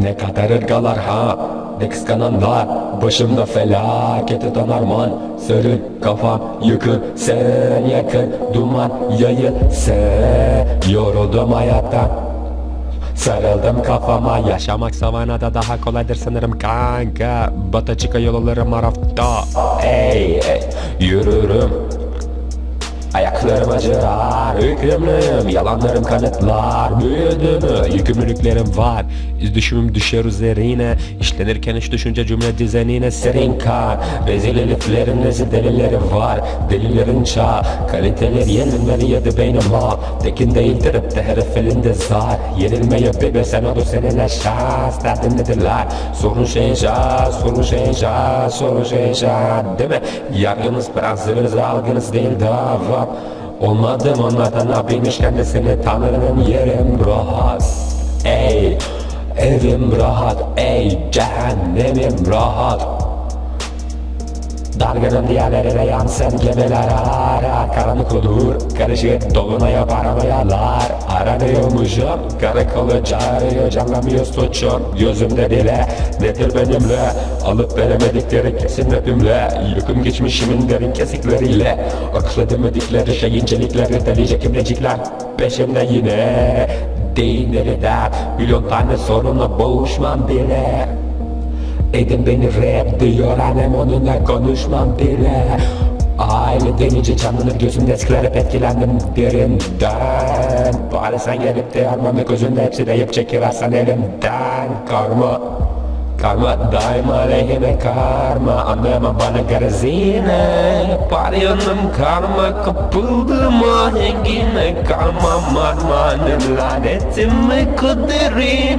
Ne kadar ırgalar ha? Ne kıskananlar? Başımda felaket donarman Sarıl kafam yıkıl sen yakın. Duman yayılsın Yoruldum hayattan Sarıldım kafama Yaşamak savanada daha kolaydır sanırım kanka. Bata çıka yolları marafta. Ey ey yürürüm Ayaklarım acırar, hükümlüyüm Yalanlarım kanıtlar, büyüdü mü? Yükümlülüklerim var, iz düşümüm düşer üzerine İşlenirken hiç düşünce cümle düzenine Serin kan, rezil eliflerin rezil delilleri var. Delillerin çağ, kaliteleri yenilmeli yedi beynim mal Tekin değildir hep de herif elinde zar. Yenilmeye bebe sen odur seninle şans Derdin nedirler, sorun şey şans Sorun şey şans, sorun şey şans Değil mi? Yargınız, prensibiniz, algınız değil dava Olmadım onlardan abiymişken de seni tanırım yerim rahat Ey evim rahat ey cehennemim rahat Dalganın diğerlerine yansın gemiler arar Olur karışık dolunaya paranoyalar Aranıyormuşum karakolu çağırıyor Canlamıyor suçum. Gözümde bile Nedir benimle? Alıp veremedikleri kesin rapimle Yıkım geçmişimin derin kesikleriyle. Akıl edemedikleri şey incelikleri delice kimlecikler Peşimde yine Değinleri der Milyon tane sorunla boğuşmam bile. Edin beni rap diyor annem onunla konuşmam bile Aile denince canlanır gözümde eskiler hep etkilendim derinden Bari sen gelip de yarmamı gözünde hepsi de çekiversen elimden Karma. Karma daima aleyhime karma Anlayamam bana garazine Paryanım karma kapıldım ahengine Karma marmanın lanetim ve kaderim